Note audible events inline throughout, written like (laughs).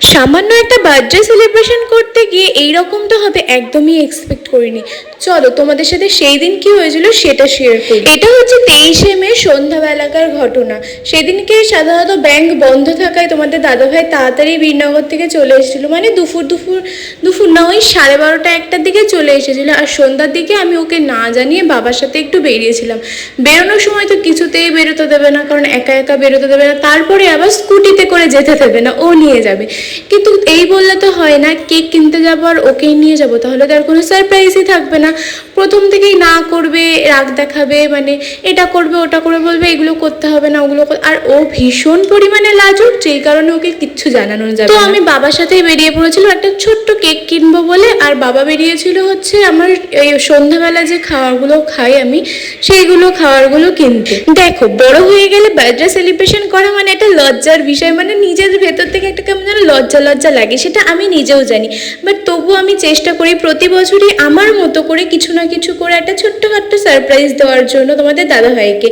সামান্য একটা birthday celebration করতে গিয়ে এই রকম তো হবে একদমই এক্সপেক্ট করিনি। চলো, তোমাদের সাথে সেই দিন কি হয়েছিল সেটা শেয়ার করি। এটা হচ্ছে তেইশে মে সন্ধ্যাবেলাকার ঘটনা। সেদিনকে সাধারণত ব্যাংক বন্ধ থাকায় তোমাদের দাদাভাই তাড়াতাড়ি বীরনগর থেকে চলে এসেছিল। মানে দুপুর দুপুর দুপুর না ওই সাড়ে বারোটা একটার দিকে চলে এসেছিল। আর সন্ধ্যার দিকে আমি ওকে না জানিয়ে বাবার সাথে একটু বেরিয়েছিলাম। বেরোনোর সময় তো কিছুতেই বেরোতে দেবে না, কারণ একা একা বেরোতে দেবে না। তারপরে আবার স্কুটিতে করে যেতে দেবে না, ও নিয়ে যাবে। কিন্তু এই বললে তো হয় না কেক কিনতে যাব আর ওকেই নিয়ে যাব তাহলে তার কোনো সারপ্রাইজই থাকবে না। প্রথম থেকেই না করবে রাগ দেখাবে মানে এটা করবে ওটা করবে বলবে এগুলো করতে হবে না ওগুলো আর ও ভীষণ পরিমাণে লাজুক যেই কারণে ওকে কিচ্ছু জানানো যাবে তো আমি বাবার সাথেই বেরিয়ে পড়েছিলাম একটা ছোট্ট কেক কিনবো বলে আর বাবা বেরিয়েছিল হচ্ছে আমার এই সন্ধ্যাবেলা যে খাবারগুলো খাই আমি সেইগুলো খাবারগুলো কিনতে। দেখো বড় হয়ে গেলে বার্থডে সেলিব্রেশন করা মানে একটা লজ্জার বিষয় মানে নিজের ভেতর থেকে একটা কেমন যেন লজ্জা লজ্জা লজ্জা লাগে, সেটা আমি নিজেও জানি। বাট তবুও আমি চেষ্টা করি প্রতি বছরই আমার মতো করে কিছু না কিছু করে একটা ছোট্টখাট্ট সারপ্রাইজ দেওয়ার জন্য তোমাদের দাদা ভাইকে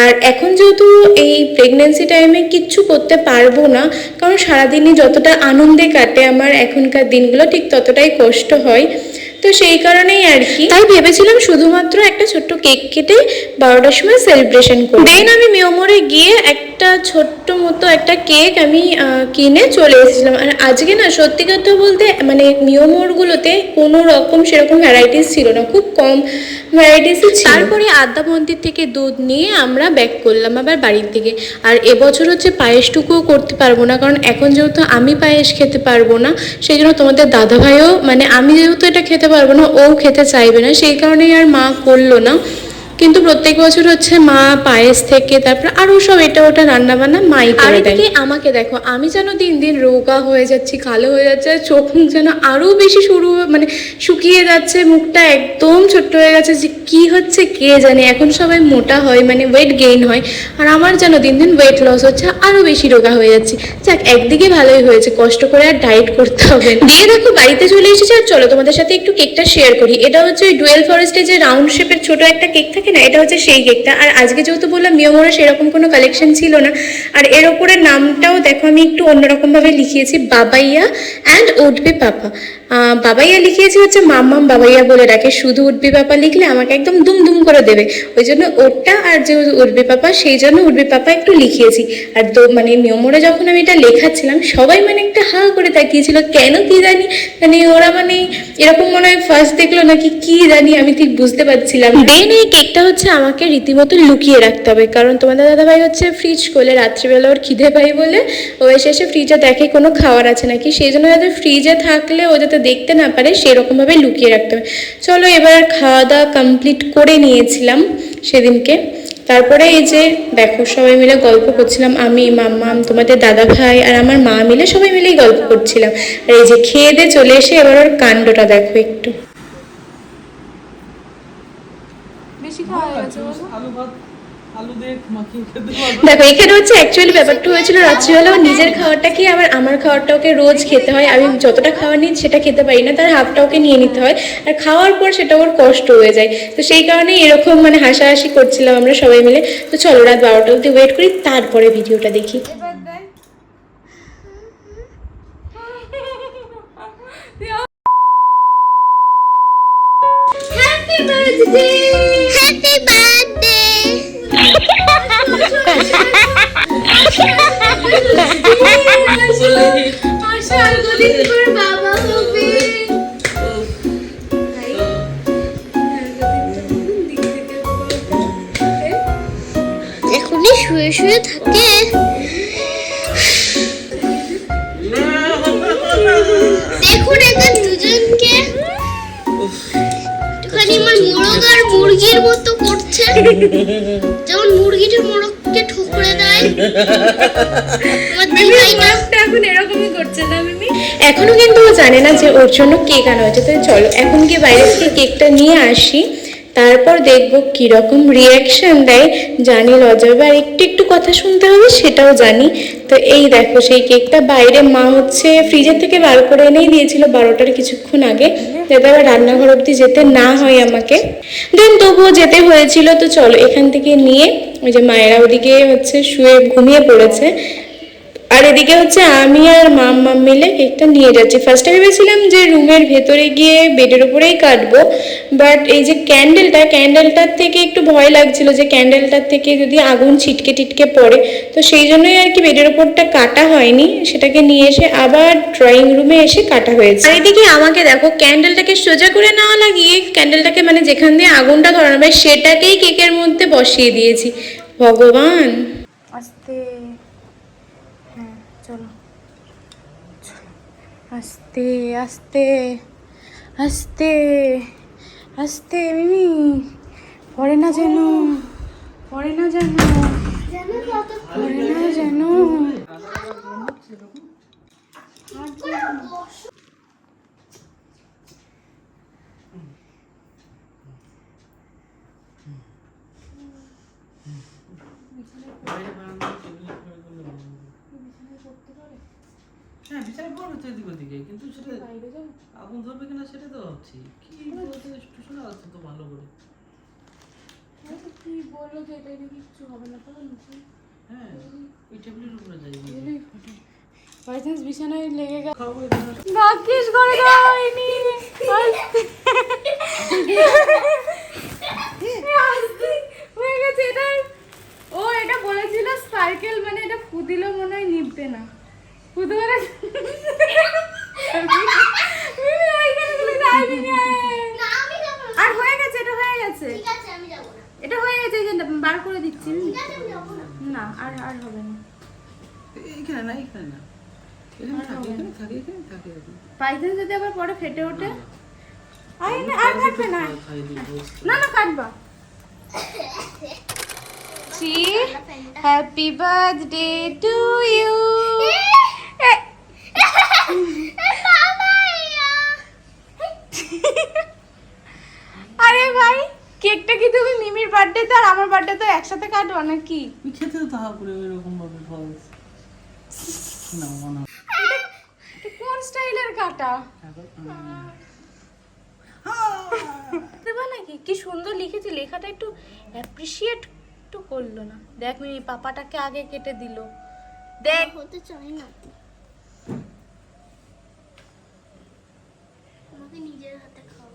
আর এখন যেহেতু এই প্রেগনেন্সি টাইমে কিচ্ছু করতে পারব না, কারণ সারাদিনই যতটা আনন্দে কাটে আমার এখনকার দিনগুলো, ঠিক ততটাই কষ্ট হয়। তো সেই কারণেই আর কি। তাই ভেবেছিলাম শুধুমাত্র একটা ছোট্ট কেক কেটে বারোটার সময় সেলিব্রেশন করি দেন আমি মিয়মরে গিয়ে একটা ছোট্ট মতো একটা কেক আমি কিনে চলে এসেছিলাম। আর আজকে না, সত্যি কথা বলতে মানে মিয়মোরগুলোতে কোনো রকম সেরকম ভ্যারাইটিস ছিল না, খুব কম ভ্যারাইটিসই ছিল। তারপরে আদ্যা মন্দির থেকে দুধ নিয়ে আমরা ব্যাক করলাম আবার বাড়ির দিকে। আর এবছর হচ্ছে পায়েসটুকুও করতে পারব না, কারণ এখন যেহেতু আমি পায়েস খেতে পারব না, সেই জন্য তোমাদের দাদাভাইও মানে আমি যেহেতু এটা খেতে পারব না ও খেতে চাইবে না সেই কারণেই আর মা করল না। কিন্তু প্রত্যেক বছর হচ্ছে মা পায়েস থেকে তারপর আরও সব এটা ওটা রান্না বান্না মাই করে দেয়। আমাকে দেখো আমি যেন দিন দিন রোগা হয়ে যাচ্ছি কালো হয়ে যাচ্ছে চোখ মুখ যেন আরও বেশি শুরু মানে শুকিয়ে যাচ্ছে মুখটা একদম ছোট্ট হয়ে গেছে যে কি হচ্ছে কে জানে। এখন সবাই মোটা হয় মানে ওয়েট গেইন হয় আর আমার যেন দিন দিন ওয়েট লস হচ্ছে আরও বেশি রোগা হয়ে যাচ্ছে। যাক একদিকে ভালোই হয়েছে কষ্ট করে আর ডায়েট করতে হবে। দিয়ে দেখো বাড়িতে চলে এসেছে আর চলো তোমাদের সাথে একটু কেকটা শেয়ার করি। এটা হচ্ছে ওই ডুয়েল ফরেস্টে যে রাউন্ড শেপের ছোট একটা কেক থাকে না, এটা হচ্ছে সেই কেকটা আর আজকে যেহেতু বললাম মিয়মোরে সেরকম কোনো কালেকশন ছিল না, আর এর ওপরে নামটাও দেখো আমি একটু অন্যরকমভাবে লিখিয়েছি, বাবাইয়া অ্যান্ড উঠবে পাপা। বাবাইয়া লিখিয়েছি হচ্ছে, মাম্মাম বাবাইয়া বলে রাখে শুধু উর্বি পাপা লিখলে আমাকে একদম দুম দুম করে দেবে। ওই জন্য ওরটা আর যে উর্বি পাপা, সেই জন্য উর্বি পাপা একটু লিখিয়েছি। আর তো মানে নিয়মরে যখন আমি এটা লেখাচ্ছিলাম, সবাই মানে একটা হা করে তাকিয়েছিল, কেন কি জানি? মানে ওরা মানে এরকম মনে হয় ফার্স্ট দেখল নাকি কি জানি, আমি ঠিক বুঝতে পারছিলাম দেন এই কেকটা হচ্ছে আমাকে রীতিমতো লুকিয়ে রাখতে হবে, কারণ তোমাদের দাদাভাই হচ্ছে ফ্রিজ করলে রাত্রিবেলা ওর খিদে পাই বলে, ও এসে এসে ফ্রিজে দেখে কোনো খাওয়ার আছে নাকি? সেই জন্য যাতে ফ্রিজে থাকলে ও যাতে দেখতে না পারে সেরকমভাবে লুকিয়ে রাখতে হবে। চলো এবার খাওয়া দাওয়া কমপ্লিট করে নিয়েছিলাম সেদিনকে। তারপরে এই যে দেখো সবাই মিলে গল্প করছিলাম। আমি মাম্মাম তোমাদের দাদা ভাই আর আমার মা মিলে সবাই মিলেই গল্প করছিলাম। আর এই যে খেয়ে দিয়ে চলে এসে এবার ওর কাণ্ডটা দেখো একটু। বেশি খাওয়া হয়ে গেছে দেখো এখানে হচ্ছে অ্যাকচুয়ালি ব্যাপারটা হয়েছিল রাত্রিবেলা নিজের খাবারটা কি আবার আমার খাবারটা ওকে রোজ খেতে হয়। আমি যতটা খাবার নিই সেটা খেতে পারি না তার হাফটা ওকে নিয়ে নিতে হয়। আর খাওয়ার পর সেটা ওর কষ্ট হয়ে যায়। তো সেই কারণেই এরকম মানে হাসাহাসি করছিলাম আমরা সবাই মিলে। তো চলো রাত বারোটা অবধি ওয়েট করি তারপরে ভিডিওটা দেখি। Happy birthday! Happy birthday! এখনই শুয়ে শুয়ে থাকে। একটুখানি আমার মোরগ আর মুরগির মতো করছে। যেমন মুরগিটা মোরগকে ঠুকরে দেয় আমার দিদিভাইটা এখন এরকমই করছে না মিমি? এখনও কিন্তু ও জানে না যে ওর জন্য কেক আনা হয়েছে। তো চলো এখন গিয়ে বাইরে থেকে কেকটা নিয়ে আসি। তারপর দেখব কীরকম রিয়াকশন দেয়। জানি লজ্জা হবে আর একটু একটু কথা শুনতে হবে, সেটাও জানি। তো এই দেখো, সেই কেকটা বাইরে মা হচ্ছে ফ্রিজের থেকে বার করে এনেই দিয়েছিল বারোটার কিছুক্ষণ আগে। যাতে আবার রান্নাঘর অব্দি যেতে না হয় আমাকে। দেন তবুও যেতে হয়েছিল, তো চলো এখান থেকে নিয়ে ওই যে মায়েরা ওদিকে হচ্ছে শুয়ে ঘুমিয়ে পড়েছে। আর এদিকে হচ্ছে আমি আর মাম্মা মিলে কেকটা নিয়ে যাচ্ছি। ফার্স্টে ভেবেছিলাম যে রুমের ভেতরে গিয়ে বেডের উপরেই কাটবো বাট এই যে ক্যান্ডেলটা ক্যান্ডেলটার থেকে একটু ভয় লাগছিল যে ক্যান্ডেলটার থেকে যদি আগুন ছিটকে টিটকে পড়ে, তো সেই জন্যই আর কি বেডের ওপরটা কাটা হয়নি, সেটাকে নিয়ে এসে আবার ড্রয়িং রুমে এসে কাটা হয়েছে। আর এদিকে আমাকে দেখো ক্যান্ডেলটাকে সোজা করে না লাগিয়ে ক্যান্ডেলটাকে মানে যেখান দিয়ে আগুনটা ধরানো হবে সেটাকেই কেকের মধ্যে বসিয়ে দিয়েছি। ভগবান আস্তে হ্যাঁ চলো আস্তে আস্তে আস্তে আস্তে, মিমি। পড়ে না যেন, পড়ে না যেন, পড়ে না যেন। বাইরে বারান্দায় টেবিলে করে করলে ভালো হবে। হ্যাঁ বিছানা পড়বে তো এদিক ওদিকে কিন্তু সেটা আগুন ধরবে কিনা সেটা তো ভাবছি। কি বলতে একটু শোনা যাচ্ছে তো ভালো করে। কি বলল যে এটা দিয়ে কিচ্ছু হবে না তো হ্যাঁ ওই টেবিলের উপরে যাই বাই চান্স বিছানায় লেগে গেল। ভাগ্যিস করে দেয়নি (laughs) হয়ে গেছে এটা ও এটা বলেছিল স্পার্কেল মানে এটা ফুদিলেও মনে হয় নিববে না ফুদু মানে মিমি ওইখানে গুলো যায়নি রে। না আমি যাব না। আর হয়ে গেছে এটা হয়ে গেছে ঠিক আছে আমি যাব না এটা হয়ে গেছে এই যে বার করে দিচ্ছি ঠিক আছে আমি যাব না না আর আর হবে না। এইখানে না এইখানে না। যদি আবার পরে ফেটে ওঠে আয় না। আর কাটবে না না। না কাটবা। সি হ্যাপি বার্থডে টু ইউ আরে ভাই কেকটা কি তুমি মিমির বার্থডে তো আর আমার বার্থডে তো একসাথে কাটবা নাকি? খেতে তো হা করে এরকম ভাবে ফলস না। মনে কোন স্টাইলের কাটা? দেবা নাকি? কি সুন্দর লিখেছি লেখাটা একটু অ্যাপ্রিসিয়েট একটু করল না। দেখ মিমি পাপাটাকে আগে কেটে দিল। দেখ। হতে চাই না আমাকে নিজের হাতে খাও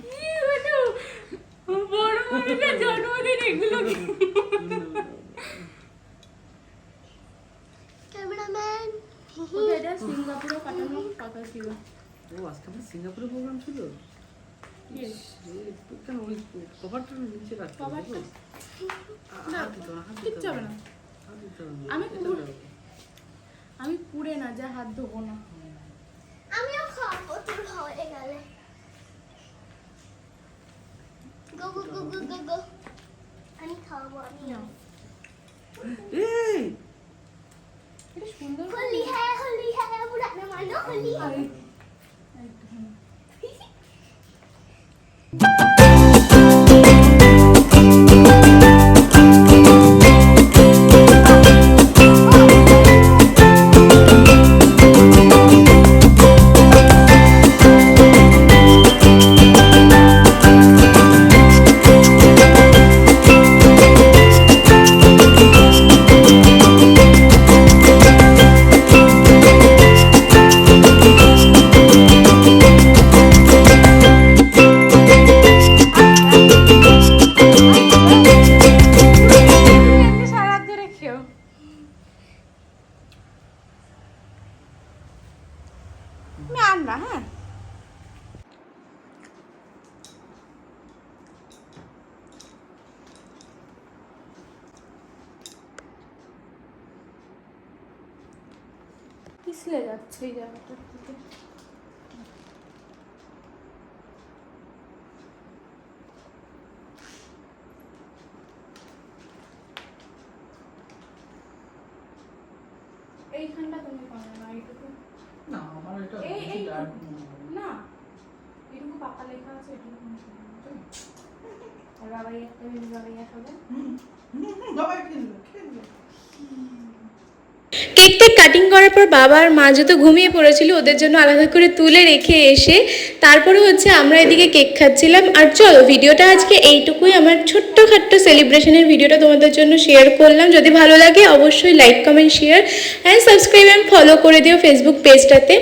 কি হলো বড় মানুষের জন্মদিন এগুলো কি? ক্যামেরাম্যান ওকে, এটা সিঙ্গাপুরে পাঠানোর কথা ছিল ও আজকে আমার সিঙ্গাপুরে প্রোগ্রাম ছিল? আমি পুড়ে না যা হাত ধোবো না। আমিও খাব তোর হয়ে গেলে। গো গো গো গো গো আমি খাব আমি এই এটা সুন্দর হলি হ্যাঁ হলি হ্যাঁ বুড়া না মানো হলি পিছলে যাচ্ছে এই জায়গাটা থেকে। এইখানটা তুমি পাবে না এইটুকু। না আমার এটা এই- এই-। না এটুকু পাপা লেখা আছে এটুকু বাবাই একটা বাবাই খাবে হুম, হুম, বাবা খেয়ে নেবে, খেয়ে নেবে। কেক টেক কাটিং করার পর বাবা আর মা যত ঘুমিয়ে পড়েছিল ওদের জন্য আলাদা করে তুলে রেখে এসে তারপরে হচ্ছে আমরা এদিকে কেক খাচ্ছিলাম। আর চলো, ভিডিওটা আজকে এইটুকুই। আমার ছোট্ট ছোট্টখাট্ট সেলিব্রেশনের ভিডিওটা তোমাদের জন্য শেয়ার করলাম। যদি ভালো লাগে অবশ্যই like comment share and subscribe and follow করে দিও ফেসবুক পেজটাতে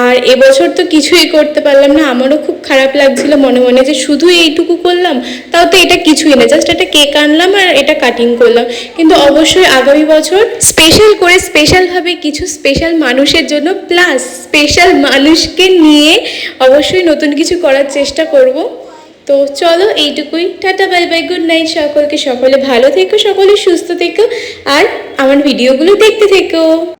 আর এবছর তো কিছুই করতে পারলাম না। আমারও খুব খারাপ লাগছিল মনে মনে যে শুধু এইটুকু করলাম, তাও তো এটা কিছুই না। জাস্ট একটা কেক আনলাম আর এটা কাটিং করলাম। কিন্তু অবশ্যই আগামী বছর স্পেশাল করে স্পেশালভাবে কিছু স্পেশাল মানুষের জন্য প্লাস স্পেশাল মানুষকে নিয়ে অবশ্যই নতুন কিছু করার চেষ্টা করব। তো চলো এইটুকুই। Tata bye bye good night সকলকে। সকলে ভালো থেকো, সকলে সুস্থ থেকো, আর আমার ভিডিওগুলো দেখতে থেকো।